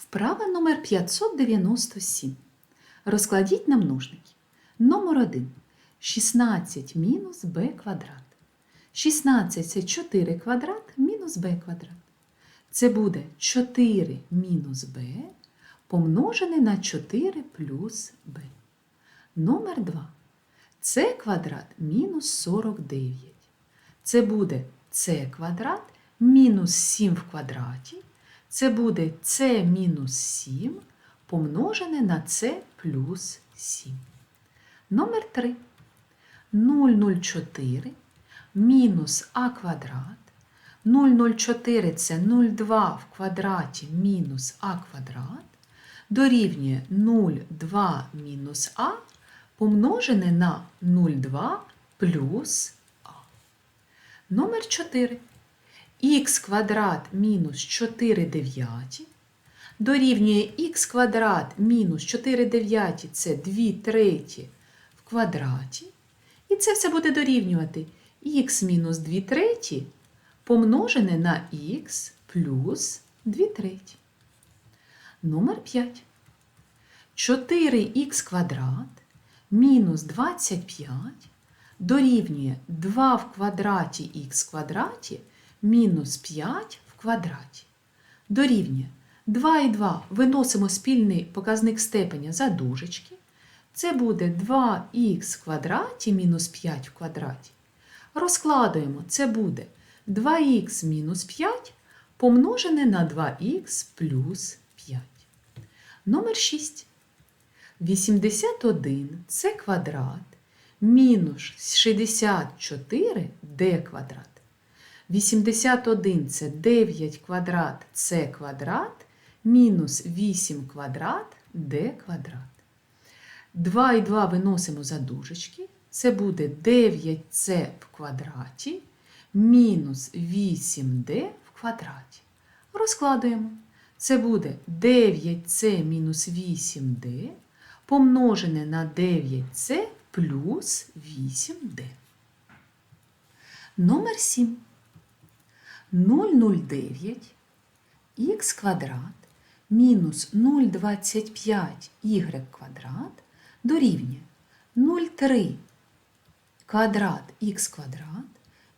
Вправа номер 597. Розкладіть на множники. Номер 1. 16 мінус b квадрат. 16 це 4 квадрат мінус b квадрат. Це буде 4 мінус b помножене на 4 плюс b. Номер 2. С квадрат мінус 49. Це буде с квадрат мінус 7 в квадраті. Це буде с мінус 7 помножене на с плюс 7. Номер 3. 004 мінус а квадрат. 004 це 0,2 в квадраті мінус а квадрат дорівнює 0,2 мінус а помножене на 0,2 плюс а. Номер 4. Х квадрат мінус 4 дев'яті дорівнює х квадрат мінус 4 дев'яті це 2 треті в квадраті. І це все буде дорівнювати х мінус 2 треті помножене на х плюс 2 треті. Номер 5. 4х квадрат мінус 25 дорівнює 2 в квадраті х квадраті мінус 5 в квадраті. Дорівнює 2 і 2 виносимо спільний показник степеня за дужечки. Це буде 2х в квадраті мінус 5 в квадраті. Розкладуємо, це буде 2х мінус 5 помножене на 2х плюс 5. Номер 6. 81 це квадрат мінус 64 d квадрат. 81 це 9 квадрат с квадрат мінус 8 квадрат d квадрат. 2 і 2 виносимо за дужечки. Це буде 9c в квадраті мінус 8d в квадраті. Розкладуємо. Це буде 9c мінус 8d помножене на 9c плюс 8d. Номер 7. 0,09 х квадрат мінус 0,25 y квадрат дорівнює 0,3 квадрат х квадрат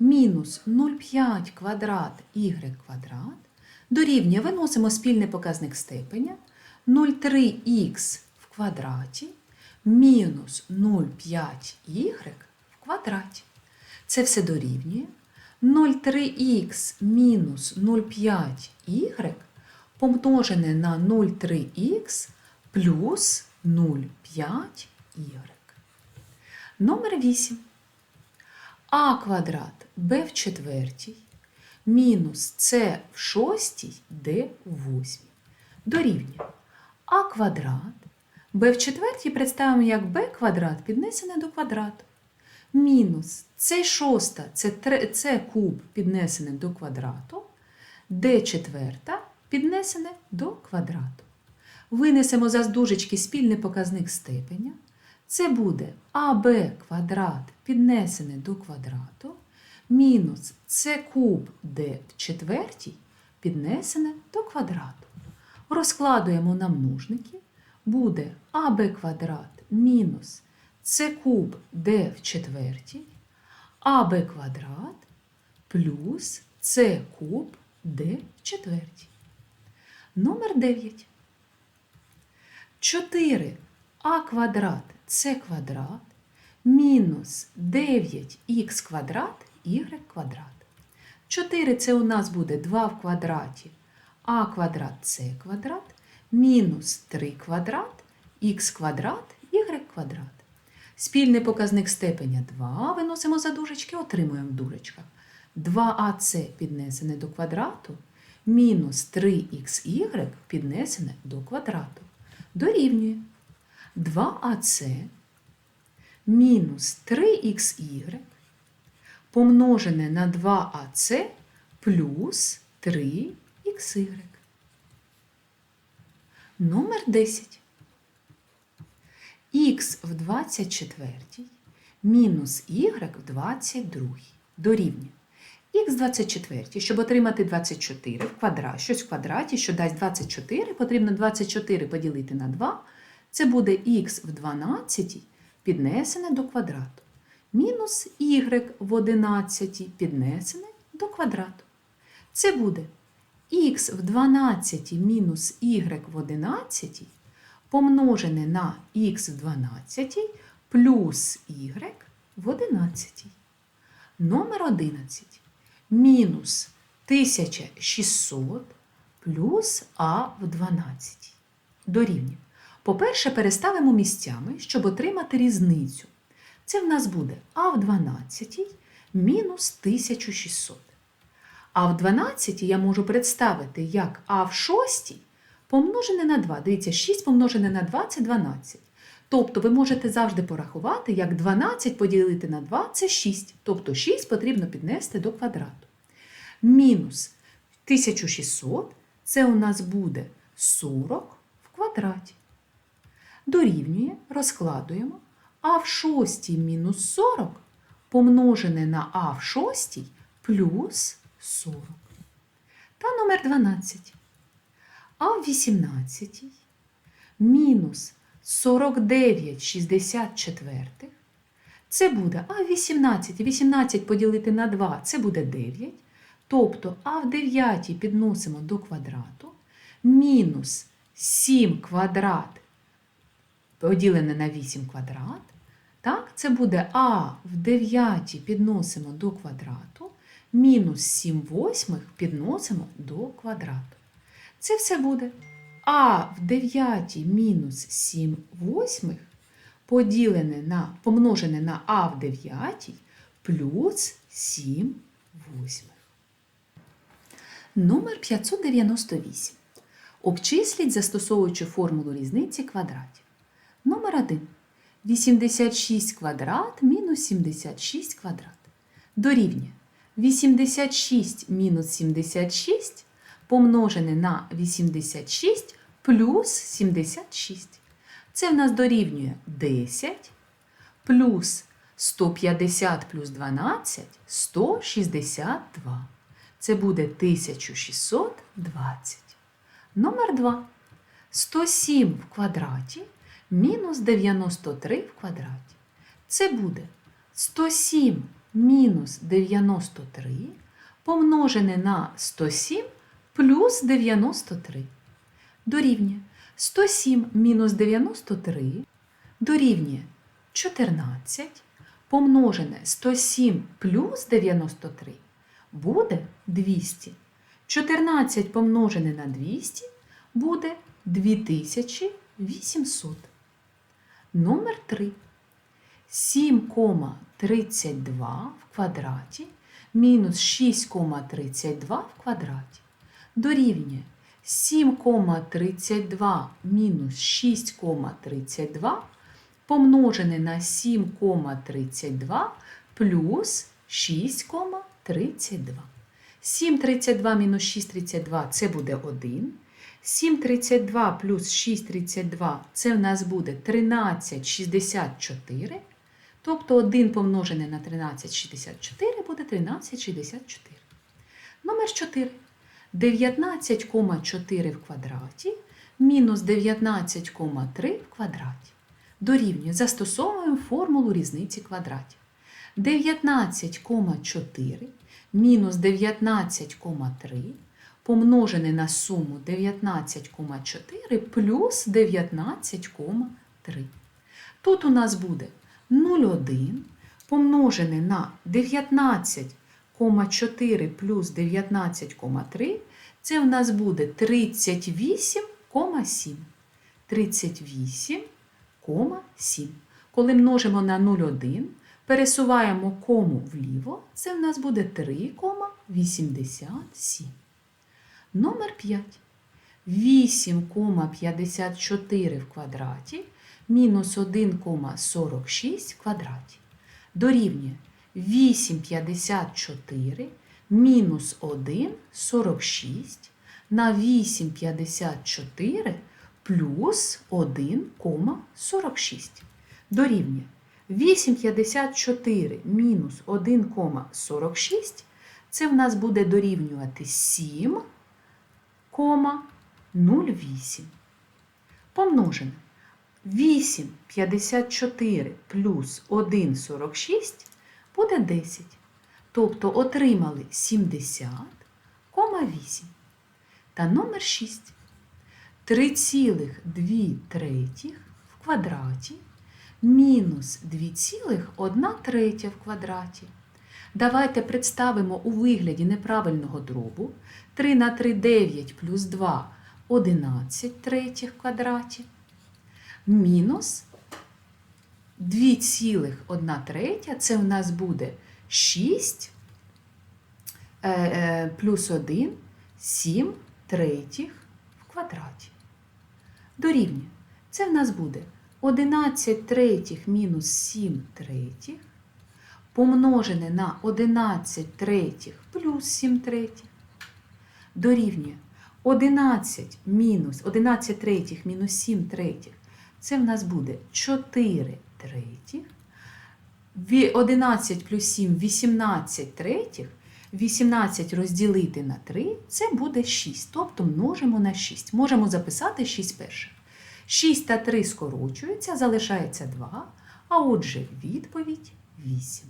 мінус 0,5 квадрат y квадрат дорівнює, виносимо спільний показник степеня 0,3х в квадраті мінус 0,5y в квадраті. Це все дорівнює 0,3х мінус 0,5y помножене на 0,3х плюс 0,5y. Номер 8. А квадрат b в четвертій мінус c в шостій d в восьмій. Дорівнює а квадрат b в четвертій представимо як b квадрат піднесене до квадрату. Мінус c шоста це c куб піднесене до квадрату, d четверта піднесене до квадрату. Винесемо за здужечки спільний показник степеня. Це буде АБ квадрат піднесене до квадрату мінус С куб Д в четвертій піднесене до квадрату. Розкладуємо на множники. Буде АБ квадрат мінус С куб Д в четвертій, АБ квадрат плюс С куб Д в четвертій. Номер 9. 4 а квадрат С квадрат мінус 9х квадрат y квадрат. 4 це у нас буде 2 в квадраті а квадрат С квадрат мінус 3 квадрат х квадрат y квадрат. Спільний показник степеня 2 виносимо за дужечки, отримуємо в дужечках. 2ac піднесене до квадрату мінус 3xy піднесене до квадрату. Дорівнює 2ac мінус 3xy помножене на 2ac плюс 3xy. Номер 10. Х в 24 мінус y в 22 дорівнює х 24. Щоб отримати 24 в квадраті, щось в квадраті, що дасть 24, потрібно 24 поділити на 2. Це буде х в 12 піднесене до квадрату. Мінус y в 11 піднесене до квадрату. Це буде х в 12 мінус y в 11 помножене на х в 12 плюс y в 11. Номер 11. Мінус 1600 плюс а в 12. Дорівнює. По-перше, переставимо місцями, щоб отримати різницю. Це в нас буде а в 12 мінус 1600. А в 12 я можу представити як а в 6 помножене на 2. Дивіться, 6 помножене на 2 це 12. Тобто ви можете завжди порахувати, як 12 поділити на 2 це 6. Тобто 6 потрібно піднести до квадрату. Мінус 1600 це у нас буде 40 в квадраті. Дорівнює, розкладуємо. А в 6 мінус 40 помножене на А в 6 плюс 40. Та номер 12. А в 18 мінус 49 64. Це буде А в 18. 18 поділити на 2 це буде 9. Тобто А в 9 підносимо до квадрату. Мінус 7 квадрат поділене на 8 квадрат. Так, це буде А в 9 підносимо до квадрату. Мінус 7 восьмих підносимо до квадрату. Це все буде А в 9 мінус 7 восьмих поділене на, помножене на А в 9 плюс 7 восьмих. Номер 598. Обчисліть, застосовуючи формулу різниці квадратів. Номер 1. 86 квадрат мінус 76 квадрат. Дорівнює 86 мінус 76 помножене на 86 плюс 76. Це в нас дорівнює 10 плюс 150 плюс 12 162. Це буде 1620. Номер 2. 107 в квадраті мінус 93 в квадраті. Це буде 107 мінус 93 помножене на 107 плюс 93. Дорівнює 107 мінус 93 дорівнює 14 помножене 107 плюс 93 буде 200. 14 помножене на 200 буде 2800. Номер 3. 7,32 в квадраті мінус 6,32 в квадраті. Дорівнює 7,32 мінус 6,32 помножене на 7,32 плюс 6,32. 7,32 мінус 6,32 це буде 1. 7,32 плюс 6,32 це в нас буде 13,64. Тобто 1 помножене на 13,64 буде 13,64. Номер 4. 19,4 в квадраті мінус 19,3 в квадраті. Дорівнює застосовуємо формулу різниці квадратів. 19,4 мінус 19,3 помножене на суму 19,4 плюс 19,3. Тут у нас буде 0,1 помножене на 19,4 плюс 19,3. Це в нас буде 38,7. 38,7. Коли множимо на 0,1, пересуваємо кому вліво, це в нас буде 3,87. Номер 5. 8,54 в квадраті мінус 1,46 в квадраті. Дорівнює 8,54 мінус 1,46 на 8,54 плюс 1,46. Дорівнює 8,54 мінус 1,46 Це в нас буде дорівнювати 7,08. Помножене. 8 54 плюс 1 46 буде 10. Тобто отримали 70,8. Та номер 6. 3,2 третіх в квадраті мінус 2,1 третя в квадраті. Давайте представимо у вигляді неправильного дробу 3 на 3 9 плюс 2 11 третіх в квадраті. Мінус 2,1 третя це у нас буде 6 е, е, плюс 1 7 третіх в квадраті. Дорівнює. Це в нас буде 11 третіх мінус 7 третіх помножене на 11 третіх плюс 7 третіх дорівнює 11 мінус 11 третіх мінус 7 третіх. Це в нас буде 4 третіх. 11 плюс 7 18 третіх. 18 розділити на 3 це буде 6. Тобто множимо на 6. Можемо записати 6 перших. 6 та 3 скорочуються, залишається 2. А отже, відповідь 8.